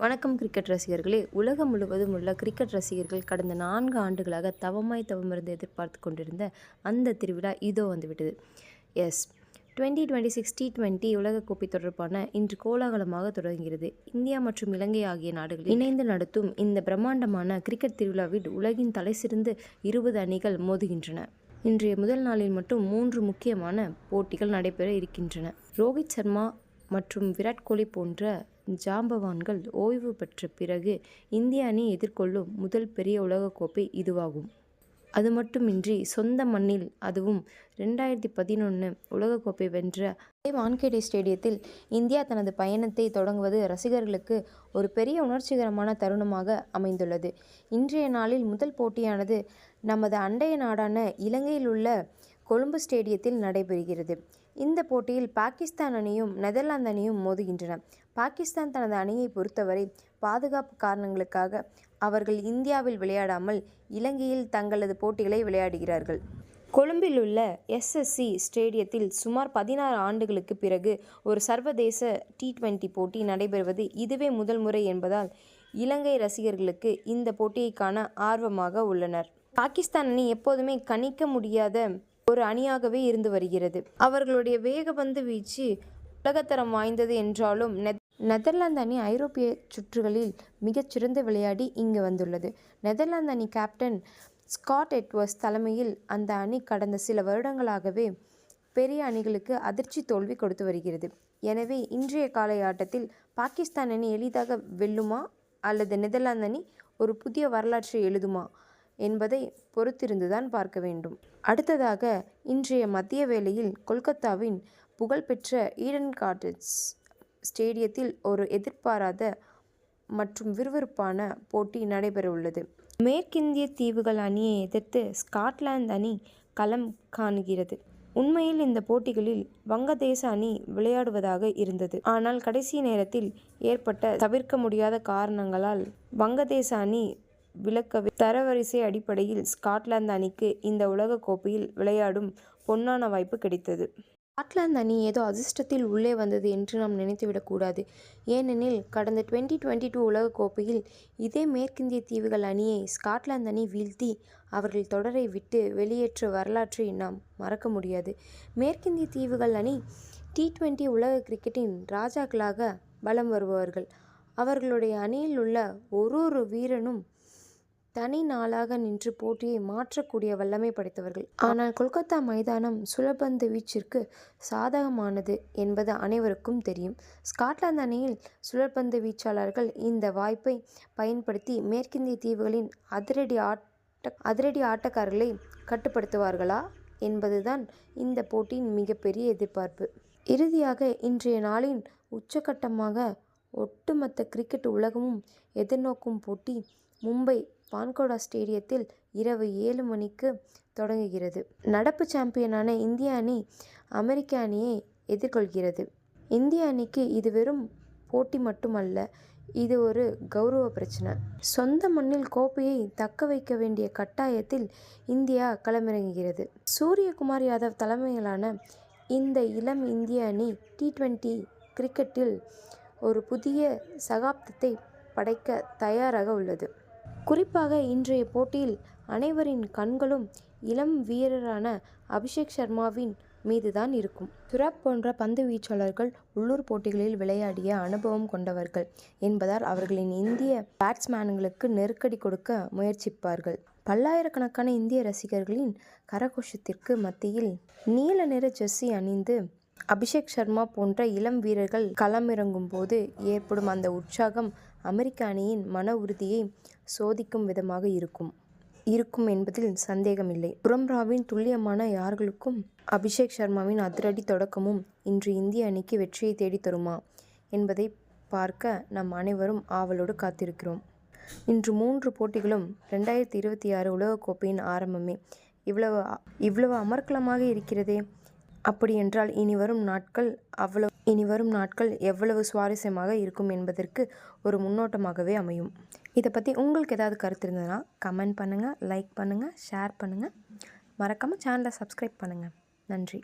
வணக்கம் கிரிக்கெட் ரசிகர்களே. உலகம் முழுவதும் உள்ள கிரிக்கெட் ரசிகர்கள் கடந்த நான்கு ஆண்டுகளாக தவமாய் தவமிருந்து எதிர்பார்த்து கொண்டிருந்த அந்த திருவிழா இதோ வந்துவிட்டது. Yes. Twenty twenty six T twenty உலகக்கோப்பை தொடர்பான இன்று கோலாகலமாக தொடங்குகிறது. இந்தியா மற்றும் இலங்கை ஆகிய நாடுகள் இணைந்து நடத்தும் இந்த பிரம்மாண்டமான கிரிக்கெட் திருவிழாவில் உலகின் தலைசிறந்து இருபது அணிகள் மோதுகின்றன. இன்றைய முதல் நாளில் மட்டும் மூன்று முக்கியமான போட்டிகள் நடைபெற இருக்கின்றன. ரோஹித் சர்மா மற்றும் விராட் கோலி போன்ற ஜாம்பவான்கள் ஓய்வு பெற்ற பிறகு இந்திய அணி எதிர்கொள்ளும் முதல் பெரிய உலகக்கோப்பை இதுவாகும். அது மட்டுமின்றி சொந்த மண்ணில் அதுவும் ரெண்டாயிரத்தி பதினொன்று உலகக்கோப்பை வென்ற வான்கேடே ஸ்டேடியத்தில் இந்தியா தனது பயணத்தை தொடங்குவது ரசிகர்களுக்கு ஒரு பெரிய உணர்ச்சிகரமான தருணமாக அமைந்துள்ளது. இன்றைய நாளில் முதல் போட்டியானது நமது அண்டைய நாடான இலங்கையில் உள்ள கொழும்பு ஸ்டேடியத்தில் நடைபெறுகிறது. இந்த போட்டியில் பாகிஸ்தான் அணியும் நெதர்லாந்து அணியும் மோதுகின்றன. பாகிஸ்தான் தனது அணியை பொறுத்தவரை பாதுகாப்பு காரணங்களுக்காக அவர்கள் இந்தியாவில் விளையாடாமல் இலங்கையில் தங்களது போட்டிகளை விளையாடுகிறார்கள். கொழும்பில் உள்ள எஸ்எஸ்சி ஸ்டேடியத்தில் சுமார் பதினாறு ஆண்டுகளுக்கு பிறகு ஒரு சர்வதேச டி டுவெண்டி போட்டி நடைபெறுவது இதுவே முதல் முறை என்பதால் இலங்கை ரசிகர்களுக்கு இந்த போட்டியை காண ஆர்வமாக உள்ளனர். பாகிஸ்தான் அணி எப்போதுமே கணிக்க முடியாத ஒரு அணியாகவே இருந்து வருகிறது. அவர்களுடைய வேகபந்து வீச்சு உலகத்தரம் வாய்ந்தது என்றாலும் நெதர்லாந்து அணி ஐரோப்பிய சுற்றுகளில் மிகச்சிறந்து விளையாடி இங்கு வந்துள்ளது. நெதர்லாந்து அணி கேப்டன் ஸ்காட் எட்வர்ஸ் தலைமையில் அந்த அணி கடந்த சில வருடங்களாகவே பெரிய அணிகளுக்கு அதிர்ச்சி தோல்வி கொடுத்து வருகிறது. எனவே இன்றைய காலை ஆட்டத்தில் பாகிஸ்தான் அணி எளிதாக வெல்லுமா அல்லது நெதர்லாந்து அணி ஒரு புதிய வரலாற்றை எழுதுமா? என்பதை பொறுத்திருந்துதான் பார்க்க வேண்டும். அடுத்ததாக இன்றைய மத்திய வேளையில் கொல்கத்தாவின் புகழ்பெற்ற ஈடன் கார்டன்ஸ் ஸ்டேடியத்தில் ஒரு எதிர்பாராத மற்றும் விறுவிறுப்பான போட்டி நடைபெறவுள்ளது. மேற்கிந்திய தீவுகள் அணியை எதிர்த்து ஸ்காட்லாந்து அணி களம் காணுகிறது. உண்மையில் இந்த போட்டிகளில் வங்கதேச அணி விளையாடுவதாக இருந்தது. ஆனால் கடைசி நேரத்தில் ஏற்பட்ட தவிர்க்க முடியாத காரணங்களால் வங்கதேச அணி விளக்கவே தரவரிசை அடிப்படையில் ஸ்காட்லாந்து அணிக்கு இந்த உலகக்கோப்பையில் விளையாடும் பொன்னான வாய்ப்பு கிடைத்தது. ஸ்காட்லாந்து அணி ஏதோ அதிர்ஷ்டத்தில் உள்ளே வந்தது என்று நாம் நினைத்துவிடக்கூடாது ஏனெனில் கடந்த டுவெண்ட்டி டுவெண்ட்டி டூ உலகக்கோப்பையில் இதே மேற்கிந்திய தீவுகள் அணியை ஸ்காட்லாந்து அணி வீழ்த்தி அவர்கள் தொடரை விட்டு வெளியேற்ற வரலாற்றை நாம் மறக்க முடியாது. மேற்கிந்திய தீவுகள் அணி டி டுவெண்ட்டி உலக கிரிக்கெட்டின் ராஜாக்களாக வலம் வருபவர்கள். அவர்களுடைய அணியில் உள்ள ஒரு ஒரு வீரனும் தனி நாளாக நின்று போட்டியை மாற்றக்கூடிய வல்லமை படைத்தவர்கள். ஆனால் கொல்கத்தா மைதானம் சுழபந்து வீச்சிற்கு சாதகமானது என்பது அனைவருக்கும் தெரியும். ஸ்காட்லாந்து அணியில் சுழற்பந்து வீச்சாளர்கள் இந்த வாய்ப்பை பயன்படுத்தி மேற்கிந்திய தீவுகளின் அதிரடி ஆட்ட அதிரடி ஆட்டக்காரர்களை கட்டுப்படுத்துவார்களா என்பதுதான் இந்த போட்டியின் மிகப்பெரிய எதிர்பார்ப்பு. இறுதியாக இன்றைய நாளின் உச்சகட்டமாக ஒட்டுமொத்த கிரிக்கெட் உலகமும் எதிர்நோக்கும் போட்டி மும்பை வான்கோடா ஸ்டேடியத்தில் இரவு ஏழு மணிக்கு தொடங்குகிறது. நடப்பு சாம்பியனான இந்திய அணி அமெரிக்க அணியை எதிர்கொள்கிறது. இந்திய அணிக்கு இது வெறும் போட்டி மட்டுமல்ல இது ஒரு கௌரவ பிரச்சனை. சொந்த மண்ணில் கோப்பையை தக்க வைக்க வேண்டிய கட்டாயத்தில் இந்தியா களமிறங்குகிறது. சூரியகுமார் யாதவ் தலைமையிலான இந்த இளம் இந்திய அணி டி டுவெண்ட்டி கிரிக்கெட்டில் ஒரு புதிய சகாப்தத்தை படைக்க தயாராக உள்ளது. குறிப்பாக இன்றைய போட்டியில் அனைவரின் கண்களும் இளம் வீரரான அபிஷேக் சர்மாவின் மீதுதான் இருக்கும். துராப் போன்ற பந்து வீச்சாளர்கள் உள்ளூர் போட்டிகளில் விளையாடிய அனுபவம் கொண்டவர்கள் என்பதால் அவர்களின் இந்திய பேட்ஸ்மேன்களுக்கு நெருக்கடி கொடுக்க முயற்சிப்பார்கள். பல்லாயிரக்கணக்கான இந்திய ரசிகர்களின் கரகோஷத்திற்கு மத்தியில் நீல நிற ஜெர்சி அணிந்து அபிஷேக் சர்மா போன்ற இளம் வீரர்கள் களமிறங்கும் போது ஏற்படும் அந்த உற்சாகம் அமெரிக்க அணியின் மன உறுதியை சோதிக்கும் விதமாக இருக்கும். இருக்கும் என்பதில் சந்தேகமில்லை. புரம்ராவின் துல்லியமான யார்களுக்கும் அபிஷேக் சர்மாவின் அதிரடி தொடக்கமும் இன்று இந்திய அணிக்கு வெற்றியை தேடி தருமா என்பதை பார்க்க நம் அனைவரும் ஆவலோடு காத்திருக்கிறோம். இன்று மூன்று போட்டிகளும் ரெண்டாயிரத்தி இருபத்தி ஆறு உலகக்கோப்பையின் ஆரம்பமே. இவ்வளவு இவ்வளவு அமர்க்கலமாக இருக்கிறதே. அப்படியென்றால் இனி வரும் நாட்கள் அவ்வளவு இனி வரும் நாட்கள் எவ்வளவு சுவாரஸ்யமாக இருக்கும் என்பதற்கு ஒரு முன்னோட்டமாகவே அமையும். இதை பற்றி உங்களுக்கு ஏதாவது கருத்து இருந்ததுன்னா கமெண்ட் பண்ணுங்கள் லைக் பண்ணுங்கள் ஷேர் பண்ணுங்கள் மறக்காமல் சேனலை சப்ஸ்கிரைப் பண்ணுங்கள் நன்றி.